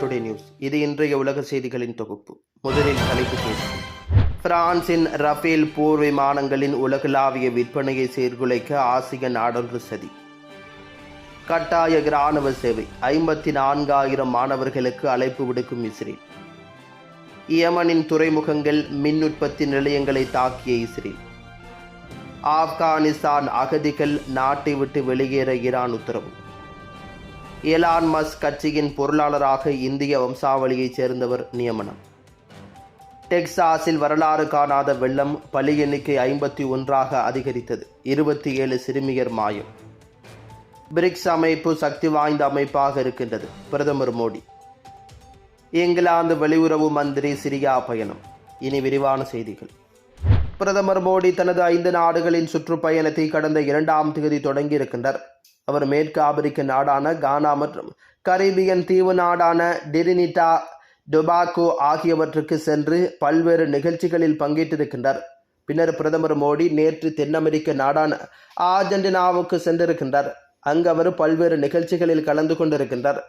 Today news இது இன்றைய உலக செய்திகளின் தொகுப்பு. முதலில் தலைப்பு செய்திகள் பிரான்சின் ரஃபேல் போர் விமானங்களின் உலகளாவிய விற்பனையை சீர்குலைக்க ஆசிய நாடொன்று சதி. கட்டாய இராணுவ சேவை. ஐம்பத்தி நான்காயிரம் மாணவர்களுக்கு அழைப்பு விடுக்கும் இஸ்ரேல். யமனின் துறைமுகங்கள் மின் உற்பத்தி நிலையங்களை தாக்கிய இஸ்ரேல். ஆப்கானிஸ்தான் அகதிகள் நாட்டை விட்டு வெளியேற ஈரான் உத்தரவு. எலான் மஸ் கட்சியின் பொருளாளராக இந்திய வம்சாவளியைச் சேர்ந்தவர் நியமனம். டெக்சாஸில் வரலாறு காணாத வெள்ளம் பலி எண்ணிக்கை ஐம்பத்தி ஒன்றாக அதிகரித்தது. இருபத்தி ஏழு சிறுமியர் மாயம். பிரிக்ஸ் அமைப்பு சக்தி வாய்ந்த அமைப்பாக இருக்கின்றது பிரதமர் மோடி. இங்கிலாந்து வெளியுறவு மந்திரி சிரியா பயணம். இனி விரிவான செய்திகள். பிரதமர் மோடி தனது ஐந்து நாடுகளின் சுற்றுப்பயணத்தை கடந்த இரண்டாம் தேதி தொடங்கியிருக்கின்றார். அவர் மேற்கு ஆப்பிரிக்க நாடான கானா மற்றும் கரீபியன் தீவு நாடான டிரினிட்டா டொபாக்கோ ஆகியவற்றுக்கு சென்று பல்வேறு நிகழ்ச்சிகளில் பங்கேற்றிருக்கின்றார். பின்னர் பிரதமர் மோடி நேற்று தென் அமெரிக்க நாடான ஆர்ஜென்டினாவுக்கு சென்றிருக்கின்றார். அங்கு அவர் பல்வேறு நிகழ்ச்சிகளில் கலந்து கொண்டிருக்கின்றார்.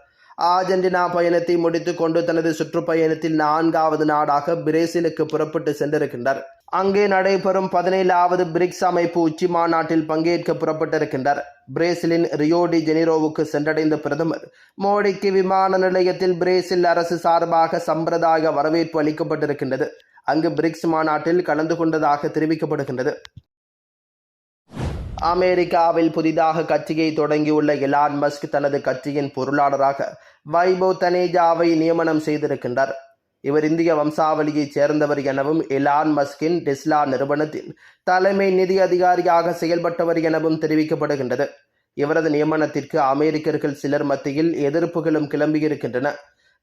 ஆர்ஜென்டினா பயணத்தை முடித்துக்கொண்டு தனது சுற்றுப்பயணத்தில் நான்காவது நாடாக பிரேசிலுக்கு புறப்பட்டு சென்றிருக்கின்றார். அங்கே நடைபெறும் பதினேழாவது பிரிக்ஸ் அமைப்பு உச்சி மாநாட்டில் பங்கேற்க புறப்பட்டிருக்கின்றார். பிரேசிலின் ரியோடி ஜெனிரோவுக்கு சென்றடைந்த பிரதமர் மோடிக்கு விமான நிலையத்தில் பிரேசில் அரசு சார்பாக சம்பிரதாய வரவேற்பு அளிக்கப்பட்டிருக்கின்றது. அங்கு பிரிக்ஸ் மாநாட்டில் கலந்து கொண்டதாக தெரிவிக்கப்படுகின்றது. அமெரிக்காவில் புதிதாக கட்சியை தொடங்கியுள்ள எலான் மஸ்க் தனது கட்சியின் பொருளாளராக வைபவ் தனேஜாவை நியமனம் செய்திருக்கின்றார். இவர் இந்திய வம்சாவளியைச் சேர்ந்தவர் எனவும் எலான் மஸ்கின் டெஸ்லா நிறுவனத்தின் தலைமை நிதி அதிகாரியாக செயல்பட்டவர் எனவும் தெரிவிக்கப்படுகின்றது. இவரது நியமனத்திற்கு அமெரிக்கர்கள் சிலர் மத்தியில் எதிர்ப்புகளும் கிளம்பியிருக்கின்றன.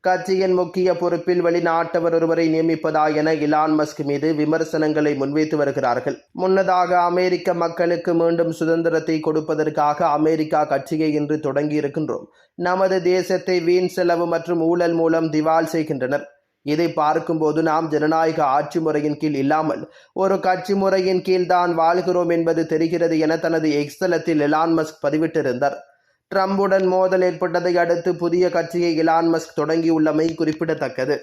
கட்சியின் முக்கிய பொறுப்பில் வெளிநாட்டவர் ஒருவரை நியமிப்பதா என இலான் மஸ்க் மீது விமர்சனங்களை முன்வைத்து வருகிறார்கள். முன்னதாக அமெரிக்க மக்களுக்கு மீண்டும் சுதந்திரத்தை கொடுப்பதற்காக அமெரிக்கா கட்சியை இன்று தொடங்கியிருக்கின்றோம். நமது தேசத்தை வீண் செலவு மற்றும் ஊழல் மூலம் திவால் செய்கின்றனர். இதை பார்க்கும்போது நாம் ஜனநாயக ஆட்சி முறையின் கீழ் இல்லாமல் ஒரு கட்சி முறையின் கீழ் தான் வாழ்கிறோம் என்பது தெரிகிறது என தனது எக்ஸ்தலத்தில் இலான் மஸ்க் பதிவிட்டிருந்தார். ட்ரம்புடன் மோதல் ஏற்பட்டதை அடுத்து புதிய கட்சியை இலான் மஸ்க் தொடங்கியுள்ளமை குறிப்பிடத்தக்கது.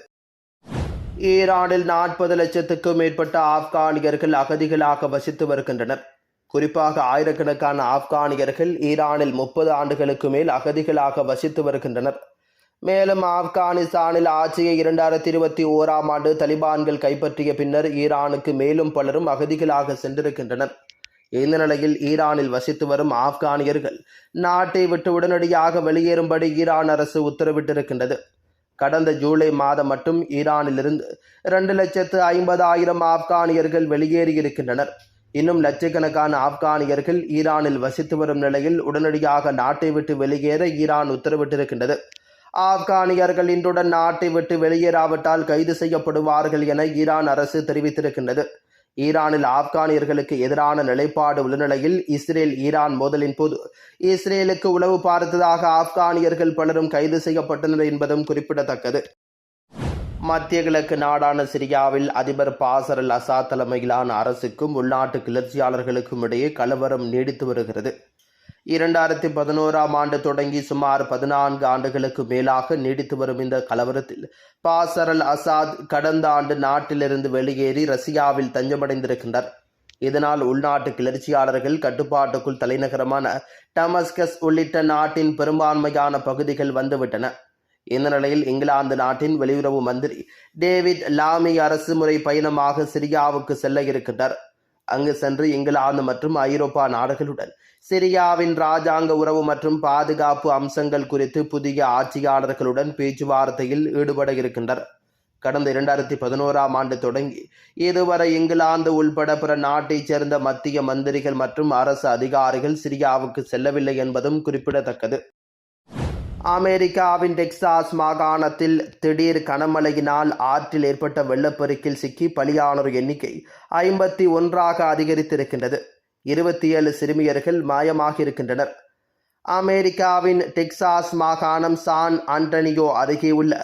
ஈரானில் நாற்பது லட்சத்துக்கும் மேற்பட்ட ஆப்கானியர்கள் அகதிகளாக வசித்து வருகின்றனர். குறிப்பாக ஆயிரக்கணக்கான ஆப்கானியர்கள் ஈரானில் முப்பது ஆண்டுகளுக்கு மேல் அகதிகளாக வசித்து வருகின்றனர். மேலும் ஆப்கானிஸ்தானில் ஆட்சியை இரண்டாயிரத்தி இருபத்தி ஓராம் ஆண்டு தலிபான்கள் கைப்பற்றிய பின்னர் ஈரானுக்கு மேலும் பலரும் அகதிகளாக சென்றிருக்கின்றனர். இந்த நிலையில் ஈரானில் வசித்து வரும் ஆப்கானியர்கள் நாட்டை விட்டு உடனடியாக வெளியேறும்படி ஈரான் அரசு உத்தரவிட்டிருக்கின்றது. கடந்த ஜூலை மாதம் மட்டும் ஈரானிலிருந்து இரண்டு லட்சத்து ஐம்பதாயிரம் ஆப்கானியர்கள் வெளியேறியிருக்கின்றனர். இன்னும் லட்சக்கணக்கான ஆப்கானியர்கள் ஈரானில் வசித்து வரும் நிலையில் உடனடியாக நாட்டை விட்டு வெளியேற ஈரான் உத்தரவிட்டிருக்கின்றது. ஆப்கானியர்கள் இன்றுடன் நாட்டை விட்டு வெளியேறாவிட்டால் கைது செய்யப்படுவார்கள் என ஈரான் அரசு தெரிவித்திருக்கின்றது. ஈரானில் ஆப்கானியர்களுக்கு எதிரான நிலைப்பாடு உள்ள நிலையில் இஸ்ரேல் ஈரான் மோதலின் போது இஸ்ரேலுக்கு உளவு பார்த்ததாக ஆப்கானியர்கள் பலரும் கைது செய்யப்பட்டனர் என்பதும் குறிப்பிடத்தக்கது. மத்திய கிழக்கு நாடான சிரியாவில் அதிபர் பாசர் அல் அசாத் தலைமையிலான அரசுக்கும் உள்நாட்டு கிளர்ச்சியாளர்களுக்கும் இடையே கலவரம் நீடித்து வருகிறது. இரண்டாயிரத்தி பதினோராம் ஆண்டு தொடங்கி சுமார் பதினான்கு ஆண்டுகளுக்கு மேலாக நீடித்து வரும் இந்த கலவரத்தில் பாசரல் அசாத் கடந்த ஆண்டு நாட்டிலிருந்து வெளியேறி ரஷ்யாவில் தஞ்சமடைந்திருக்கின்றனர் இதனால் உள்நாட்டு கிளர்ச்சியாளர்கள் கட்டுப்பாட்டுக்குள் தலைநகரமான டமஸ்கஸ் உள்ளிட்ட நாட்டின் பெரும்பான்மையான பகுதிகள் வந்துவிட்டன. இந்த நிலையில் இங்கிலாந்து நாட்டின் வெளியுறவு மந்திரி டேவிட் லாமி அரசு முறை பயணமாக சிரியாவுக்கு செல்ல இருக்கின்றார். அங்கு சென்று இங்கிலாந்து மற்றும் ஐரோப்பா நாடுகளுடன் சிரியாவின் ராஜாங்க உறவு மற்றும் பாதுகாப்பு அம்சங்கள் குறித்து புதிய ஆட்சியாளர்களுடன் பேச்சுவார்த்தையில் ஈடுபட இருக்கின்றனர். கடந்த இரண்டாயிரத்தி பதினோராம் ஆண்டு தொடங்கி இதுவரை இங்கிலாந்து உள்பட பிற நாட்டைச் சேர்ந்த மத்திய மந்திரிகள் மற்றும் அரசு அதிகாரிகள் சிரியாவுக்கு செல்லவில்லை என்பதும் குறிப்பிடத்தக்கது. அமெரிக்காவின் டெக்சாஸ் மாகாணத்தில் திடீர் கனமழையினால் ஆற்றில் ஏற்பட்ட வெள்ளப்பெருக்கில் சிக்கி பலியானோர் எண்ணிக்கை ஐம்பத்தி ஒன்றாக அதிகரித்திருக்கின்றது. இருபத்தி ஏழு சிறுமியர்கள் மாயமாகியிருக்கின்றனர். அமெரிக்காவின் டெக்சாஸ் மாகாணம் சான் ஆண்டனியோ அருகே உள்ள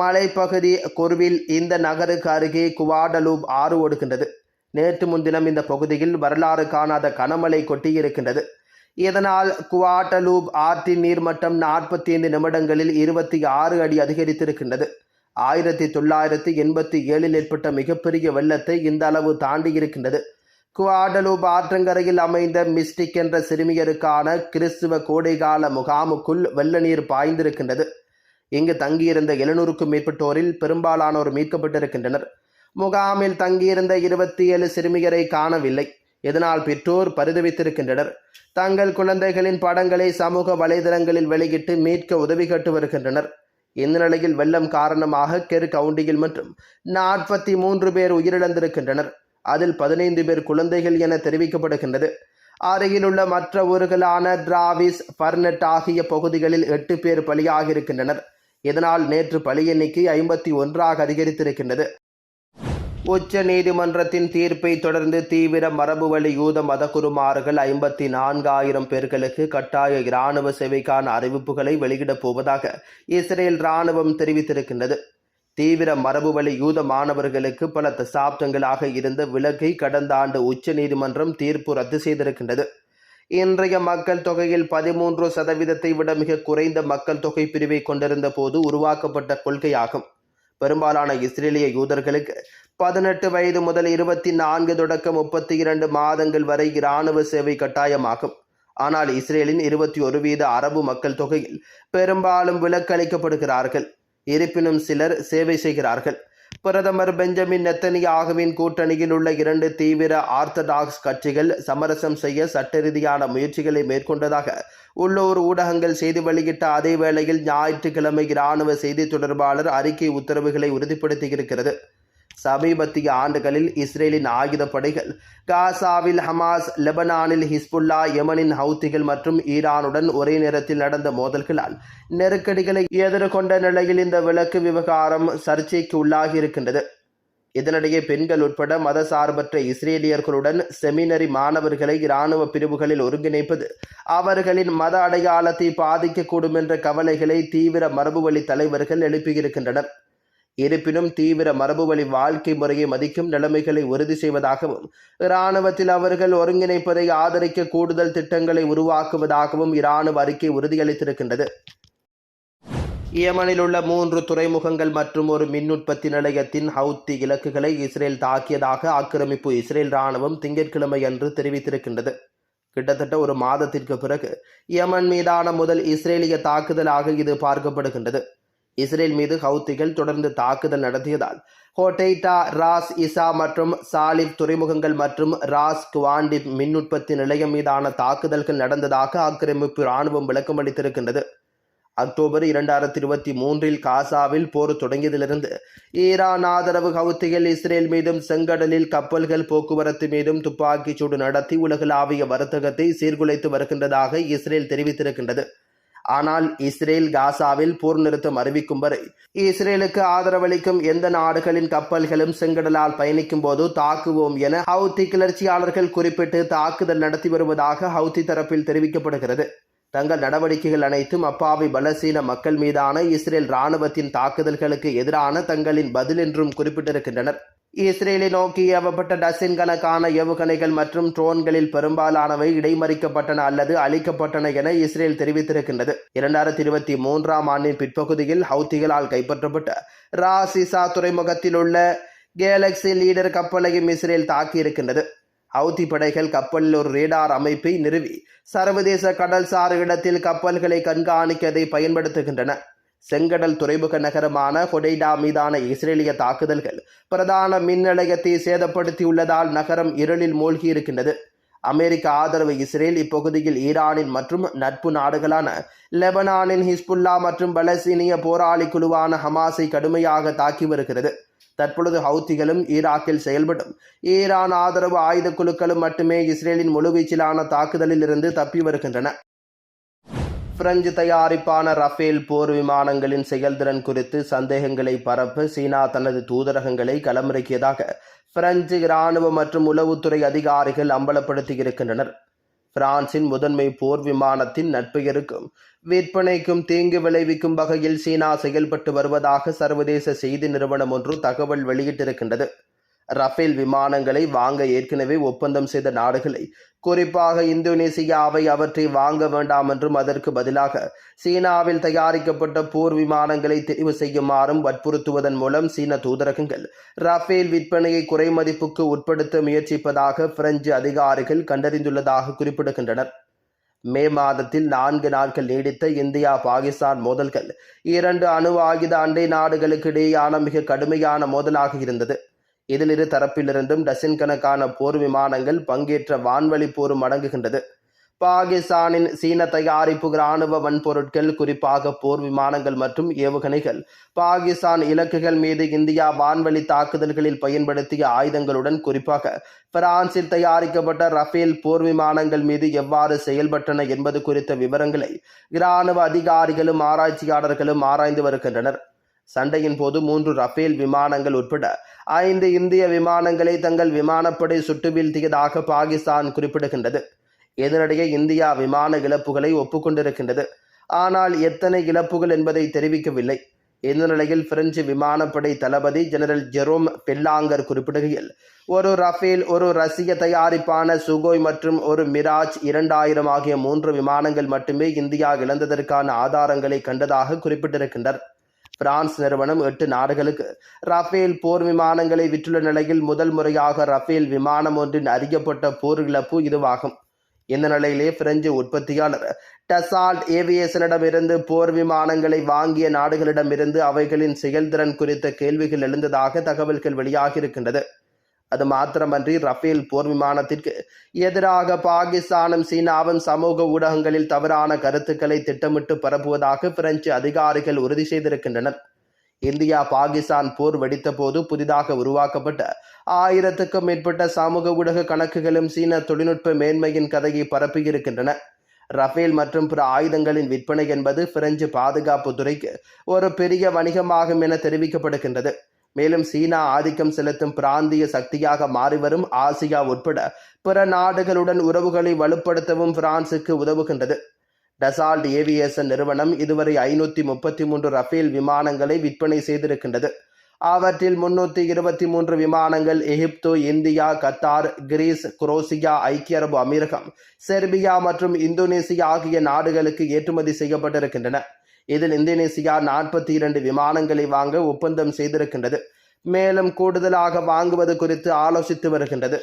மலைப்பகுதி கொர்வில் இந்த நகருக்கு அருகே குவாடலூப் ஆறு ஓடுகின்றது. நேற்று முன்தினம் இந்த பகுதியில் வரலாறு காணாத கனமழை கொட்டியிருக்கின்றது. இதனால் குவாட்டலூப் ஆற்றின் நீர்மட்டம் நாற்பத்தி ஐந்து நிமிடங்களில் இருபத்தி ஆறு அடி அதிகரித்திருக்கின்றது. ஆயிரத்தி தொள்ளாயிரத்தி எண்பத்தி ஏழில் ஏற்பட்ட மிகப்பெரிய வெள்ளத்தை இந்த அளவு தாண்டி இருக்கின்றது குவாடலூப் ஆற்றங்கரையில் அமைந்த மிஸ்டிக் என்ற சிறுமியருக்கான கிறிஸ்துவ கோடைகால முகாமுக்குள் வெள்ள நீர் பாய்ந்திருக்கின்றது. இங்கு தங்கியிருந்த எழுநூறுக்கும் மேற்பட்டோரில் பெரும்பாலானோர் மீட்கப்பட்டிருக்கின்றனர். முகாமில் தங்கியிருந்த இருபத்தி ஏழு சிறுமியரை காணவில்லை. இதனால் பெற்றோர் பரிதவித்திருக்கின்றனர். தங்கள் குழந்தைகளின் படங்களை சமூக வலைதளங்களில் வெளியிட்டு மீட்க உதவி கேட்டு வருகின்றனர். இந்த நிலையில் வெள்ளம் காரணமாக கெரு கவுண்டியில் மற்றும் நாற்பத்தி மூன்று பேர் உயிரிழந்திருக்கின்றனர். அதில் பதினைந்து பேர் குழந்தைகள் என தெரிவிக்கப்படுகின்றது. அருகிலுள்ள மற்ற ஊர்களான டிராவிஸ் பர்னட் ஆகிய பகுதிகளில் எட்டு பேர் பலியாகியிருக்கின்றனர் இதனால் நேற்று பலி எண்ணிக்கை ஐம்பத்தி ஒன்றாக அதிகரித்திருக்கின்றது. உச்ச நீதிமன்றத்தின் தீர்ப்பை தொடர்ந்து தீவிர மரபுவழி யூத மதகுருமார்கள் ஐம்பத்தி நான்காயிரம் பேர்களுக்கு கட்டாய இராணுவ சேவைக்கான அறிவிப்புகளை வெளியிடப் போவதாக இஸ்ரேல் இராணுவம் தெரிவித்திருக்கின்றது. தீவிர மரபுவழி யூத மாணவர்களுக்கு பல தசாப்தங்களாக இருந்த விலக்கை கடந்த ஆண்டு உச்ச நீதிமன்றம் தீர்ப்பு ரத்து செய்திருக்கின்றது. இன்றைய மக்கள் தொகையில் பதிமூன்று சதவீதத்தை விட மிக குறைந்த மக்கள் தொகை பிரிவை கொண்டிருந்த போது உருவாக்கப்பட்ட கொள்கையாகும். பெரும்பாலான இஸ்ரேலிய யூதர்களுக்கு பதினெட்டு வயது முதல் இருபத்தி நான்கு தொடக்கம் முப்பத்தி இரண்டு மாதங்கள் வரை இராணுவ சேவை கட்டாயமாகும். ஆனால் இஸ்ரேலின் இருபத்தி ஒரு வீத அரபு மக்கள் தொகையில் பெரும்பாலும் விலக்களிக்கப்படுகிறார்கள் இருப்பினும் சிலர் சேவை செய்கிறார்கள். பிரதமர் பெஞ்சமின் நெத்தனியாகவின் கூட்டணியில் உள்ள இரண்டு தீவிர ஆர்த்தடாக்ஸ் கட்சிகள் சமரசம் செய்ய சட்டரீதியான முயற்சிகளை மேற்கொண்டதாக உள்ளூர் ஊடகங்கள் செய்தி வெளியிட்ட அதே வேளையில் ஞாயிற்றுக்கிழமை இராணுவ செய்தி தொடர்பாளர் அறிக்கை உத்தரவுகளை உறுதிப்படுத்தியிருக்கிறது. சமீபத்திய ஆண்டுகளில் இஸ்ரேலின் ஆயுதப்படைகள் காசாவில் ஹமாஸ் லெபனானில் ஹிஸ்புல்லா யமனின் ஹவுத்திகள் மற்றும் ஈரானுடன் ஒரே நேரத்தில் நடந்த மோதல்களால் நெருக்கடிகளை எதிர்கொண்ட நிலையில் இந்த விலக்கு விவகாரம் சர்ச்சைக்கு உள்ளாகி இருக்கின்றது. இதனிடையே பெண்கள் உட்பட மதசார்பற்ற இஸ்ரேலியர்களுடன் செமினரி மாணவர்களை இராணுவ பிரிவுகளில் ஒருங்கிணைப்பது அவர்களின் மத அடையாளத்தை பாதிக்கக்கூடும் என்ற கவலைகளை தீவிர மரபுவழி தலைவர்கள் எழுப்பியிருக்கின்றனர். இருப்பினும் தீவிர மரபுவழி வாழ்க்கை முறையை மதிக்கும் நிலைமைகளை உறுதி செய்வதாகவும் இராணுவத்தில் அவர்கள் ஒருங்கிணைப்பதை ஆதரிக்க கூடுதல் திட்டங்களை உருவாக்குவதாகவும் இராணுவ அறிக்கை உறுதியளித்திருக்கின்றது. யமனில் உள்ள மூன்று துறைமுகங்கள் மற்றும் ஒரு மின் உற்பத்தி நிலையத்தின் ஹவுத்தி இலக்குகளை இஸ்ரேல் தாக்கியதாக ஆக்கிரமிப்பு இஸ்ரேல் ராணுவம் திங்கட்கிழமை அன்று தெரிவித்திருக்கின்றது. கிட்டத்தட்ட ஒரு மாதத்திற்கு பிறகு யமன் மீதான முதல் இஸ்ரேலிய தாக்குதலாக இது பார்க்கப்படுகின்றது. இஸ்ரேல் மீது ஹவுத்திகள் தொடர்ந்து தாக்குதல் நடத்தியதால் ஹோட்டைட்டா ராஸ் இசா மற்றும் சாலிப் துறைமுகங்கள் மற்றும் ராஸ் குவாண்டி மின் உற்பத்தி நிலையம் மீதான தாக்குதல்கள் நடந்ததாக ஆக்கிரமிப்பு இராணுவம் விளக்கமளித்திருக்கின்றது அக்டோபர் இரண்டாயிரத்தி இருபத்தி மூன்றில் காசாவில் போர் தொடங்கியதிலிருந்து ஈரான் ஆதரவு ஹவுத்திகள் இஸ்ரேல் மீதும் செங்கடலில் கப்பல்கள் போக்குவரத்து மீதும் துப்பாக்கிச் சூடு நடத்தி உலகளாவிய வர்த்தகத்தை சீர்குலைத்து வருகின்றதாக இஸ்ரேல் தெரிவித்திருக்கின்றது. ஆனால் இஸ்ரேல் காசாவில் போர் நிறுத்தம் அறிவிக்கும் வரை இஸ்ரேலுக்கு ஆதரவளிக்கும் எந்த நாடுகளின் கப்பல்களும் செங்கடலால் பயணிக்கும் போது தாக்குவோம் என ஹவுத்தி கிளர்ச்சியாளர்கள் குறிப்பிட்டு தாக்குதல் நடத்தி வருவதாக ஹவுத்தி தரப்பில் தெரிவிக்கப்படுகிறது. தங்கள் நடவடிக்கைகள் அனைத்தும் அப்பாவி பலசீன மக்கள் மீதான இஸ்ரேல் இராணுவத்தின் தாக்குதல்களுக்கு எதிரான தங்களின் பதில் என்றும் குறிப்பிட்டிருக்கின்றனர். இஸ்ரேலை நோக்கி ஏவப்பட்ட டசின் கணக்கான ஏவுகணைகள் மற்றும் ட்ரோன்களில் பெரும்பாலானவை இடைமறிக்கப்பட்டன அல்லது அழிக்கப்பட்டன என இஸ்ரேல் தெரிவித்திருக்கின்றது. இரண்டாயிரத்தி இருபத்தி மூன்றாம் ஆண்டின் பிற்பகுதியில் ஹவுத்திகளால் கைப்பற்றப்பட்ட ராசிசா துறைமுகத்தில் உள்ள கேலக்சி லீடர் கப்பலையும் இஸ்ரேல் தாக்கியிருக்கின்றது. ஹவுதி படைகள் கப்பலில் ஒரு ரேடார் அமைப்பை நிறுவி சர்வதேச கடல்சார் இடத்தில் கப்பல்களை கண்காணிக்கதை பயன்படுத்துகின்றன. செங்கடல் துறைமுக நகரமான ஹொடைடா மீதான இஸ்ரேலிய தாக்குதல்கள் பிரதான மின் நிலையத்தை சேதப்படுத்தியுள்ளதால் நகரம் இருளில் மூழ்கி இருக்கின்றது அமெரிக்க ஆதரவு இஸ்ரேல் இப்பகுதியில் ஈரானின் மற்றும் நட்பு நாடுகளான லெபனானின் ஹிஸ்புல்லா மற்றும் பலசீனிய போராளி குழுவான ஹமாஸை கடுமையாக தாக்கி வருகிறது. தற்பொழுது ஹவுத்திகளும் ஈராக்கில் செயல்படும். ஈரான் ஆதரவு ஆயுத குழுக்களும் மட்டுமே இஸ்ரேலின் முழுவீச்சிலான தாக்குதலில் இருந்து தப்பி வருகின்றன. பிரெஞ்சு தயாரிப்பான ரஃபேல் போர் விமானங்களின் செயல்திறன் குறித்து சந்தேகங்களை பரப்ப சீனா தனது தூதரகங்களை களமிறக்கியதாக பிரெஞ்சு இராணுவ மற்றும் உளவுத்துறை அதிகாரிகள் அம்பலப்படுத்தியிருக்கின்றனர். பிரான்சின் முதன்மை போர் விமானத்தின் நட்பெயருக்கும் விற்பனைக்கும் தீங்கு விளைவிக்கும் வகையில் சீனா செயல்பட்டு வருவதாக சர்வதேச செய்தி நிறுவனம் ஒன்று தகவல் வெளியிட்டிருக்கின்றது. ரஃபேல் விமானங்களை வாங்க ஏற்கனவே ஒப்பந்தம் செய்த நாடுகளை குறிப்பாக இந்தோனேசியாவை அவற்றை வாங்க வேண்டாம் என்றும் அதற்கு பதிலாக சீனாவில் தயாரிக்கப்பட்ட போர் விமானங்களை தெரிவு செய்யுமாறும் வற்புறுத்துவதன் மூலம் சீன தூதரகங்கள் ரஃபேல் விற்பனையை குறைமதிப்புக்கு உட்படுத்த முயற்சிப்பதாக பிரெஞ்சு அதிகாரிகள் கண்டறிந்துள்ளதாக குறிப்பிடுகின்றனர். மே மாதத்தில் நான்கு நாட்கள் நீடித்த இந்தியா பாகிஸ்தான் மோதல்கள் இரண்டு அணு ஆயுத அண்டை நாடுகளுக்கு இடையேயான மிக கடுமையான மோதலாக இருந்தது. இதில் இரு தரப்பிலிருந்தும் டசின் கணக்கான போர் விமானங்கள் பங்கேற்ற வான்வழி போரும் அடங்குகின்றது. பாகிஸ்தானின் சீன தயாரிப்பு இராணுவ வன்பொருட்கள் குறிப்பாக போர் விமானங்கள் மற்றும் ஏவுகணைகள் பாகிஸ்தான் இலக்குகள் மீது இந்தியா வான்வழி தாக்குதல்களில் பயன்படுத்திய ஆயுதங்களுடன் குறிப்பாக பிரான்சில் தயாரிக்கப்பட்ட ரஃபேல் போர் விமானங்கள் மீது எவ்வாறு செயல்பட்டன என்பது குறித்த விவரங்களை இராணுவ அதிகாரிகளும் ஆராய்ச்சியாளர்களும் ஆராய்ந்து வருகின்றனர். சண்டையின் போது மூன்று ரஃபேல் விமானங்கள் உட்பட ஐந்து இந்திய விமானங்களை தங்கள் விமானப்படை சுட்டு வீழ்த்தியதாக பாகிஸ்தான் குறிப்பிடுகின்றது. இதனிடையே இந்தியா விமான இழப்புகளை ஒப்புக்கொண்டிருக்கின்றது. ஆனால் எத்தனை இழப்புகள் என்பதை தெரிவிக்கவில்லை. இந்த நிலையில் பிரெஞ்சு விமானப்படை தளபதி ஜெனரல் ஜெரோம் பெல்லாங்கர் குறிப்பிடுகையில் ஒரு ரஃபேல் ஒரு ரஷ்ய தயாரிப்பான சுகோய் மற்றும் ஒரு மிராஜ் இரண்டாயிரம் ஆகிய மூன்று விமானங்கள் மட்டுமே இந்தியா இழந்ததற்கான ஆதாரங்களை கண்டதாக குறிப்பிட்டிருக்கின்றனர். பிரான்ஸ் நிறுவனம் எட்டு நாடுகளுக்கு ரஃபேல் போர் விமானங்களை விற்றுள்ள நிலையில் முதல் முறையாக ரஃபேல் விமானம் ஒன்றின் அறியப்பட்ட போர் இழப்பு இதுவாகும். இந்த நிலையிலே பிரெஞ்சு உற்பத்தியாளர் டசால்ட் ஏவியேஷனிடமிருந்து போர் விமானங்களை வாங்கிய நாடுகளிடமிருந்து அவைகளின் செயல்திறன் குறித்த கேள்விகள் எழுந்ததாக தகவல்கள் வெளியாகியிருக்கின்றது. அது மாத்திரமன்றி ரஃபேல் போர் விமானத்திற்கு எதிராக பாகிஸ்தானும் சீனாவும் சமூக ஊடகங்களில் தவறான கருத்துக்களை திட்டமிட்டு பரப்புவதாக பிரெஞ்சு அதிகாரிகள் உறுதி செய்திருக்கின்றனர். இந்தியா பாகிஸ்தான் போர் வெடித்த போது புதிதாக உருவாக்கப்பட்ட ஆயிரத்துக்கும் மேற்பட்ட சமூக ஊடக கணக்குகளும் சீன தொழில்நுட்ப மேன்மையின் கதையை பரப்பியிருக்கின்றன. ரஃபேல் மற்றும் பிற ஆயுதங்களின் விற்பனை என்பது பிரெஞ்சு பாதுகாப்பு துறைக்கு ஒரு பெரிய வணிகமாகும் என தெரிவிக்கப்படுகின்றது. மேலும் சீனா ஆதிக்கம் செலுத்தும் பிராந்திய சக்தியாக மாறிவரும் ஆசியா உட்பட பிற நாடுகளுடன் உறவுகளை வலுப்படுத்தவும் பிரான்சுக்கு உதவுகின்றது. டசால்ட் ஏவியேசன் நிறுவனம் இதுவரை ஐநூற்றி முப்பத்தி மூன்று ரஃபேல் விமானங்களை விற்பனை செய்திருக்கின்றது. அவற்றில் முன்னூற்றி இருபத்தி மூன்று விமானங்கள் Egypt India Qatar Greece Croatia ஐக்கிய அரபு அமீரகம் செர்பியா மற்றும் இந்தோனேசியா ஆகிய நாடுகளுக்கு ஏற்றுமதி செய்யப்பட்டிருக்கின்றன. இதில் இந்தோனேசியா நாற்பத்தி இரண்டு விமானங்களை வாங்க ஒப்பந்தம் செய்திருக்கின்றது. மேலும் கூடுதலாக வாங்குவது குறித்து ஆலோசித்து வருகின்றது.